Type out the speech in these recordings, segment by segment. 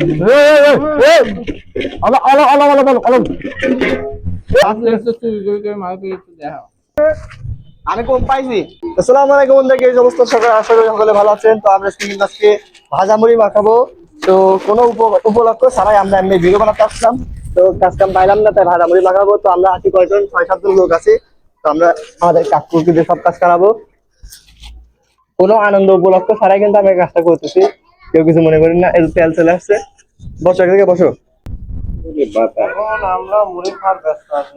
আলো আমি কম পাইছি। আসসালামু আলাইকুম সমস্ত করি সকলে ভালো আছেন। তো আমরা ভাজা মুড়ি মাখাবো। তো কোনো উপ- উপলক্ষ ছাড়াই আমরা এমনি ভিডিও বানাতে আসলাম। তো কাজ পাইলাম না, তাই ভাজা মুড়ি মাখাবো। তো আমরা আছি কয়জন? ছয়, সাতজন লোক আছি। তো আমরা আমাদের কাকুকে দিয়ে সব কাজ করাবো। কোনো আনন্দ উপলক্ষ ছাড়াই কিন্তু আমি কাজটা করতেছি। কেউ কিছু মনে করেন না তেল চলে আসছে। বসো এখানে বসো। আমরা মুড়ি খার ব্যস্ত আছি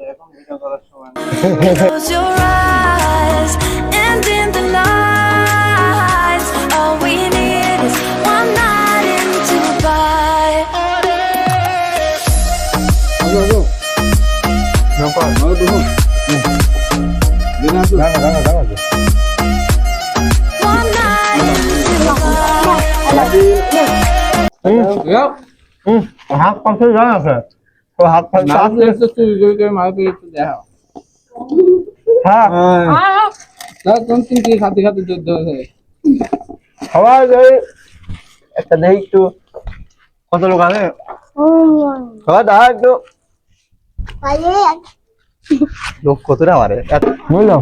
হাত পাশে জানা আছে? তো হাত পাশে হ্যাঁ। সবাই যাই একটা দেখি একটু কত লোক আছে? সবাই দেখা একটু। লোক কতটা আমারে? বুঝলাম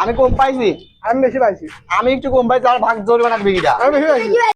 আমি কম পাইছি। আমি বেশি পাইছি। আমি একটু কম পাইছি আর ভাগ জোর বানাবি আমি বেশি পাইছি।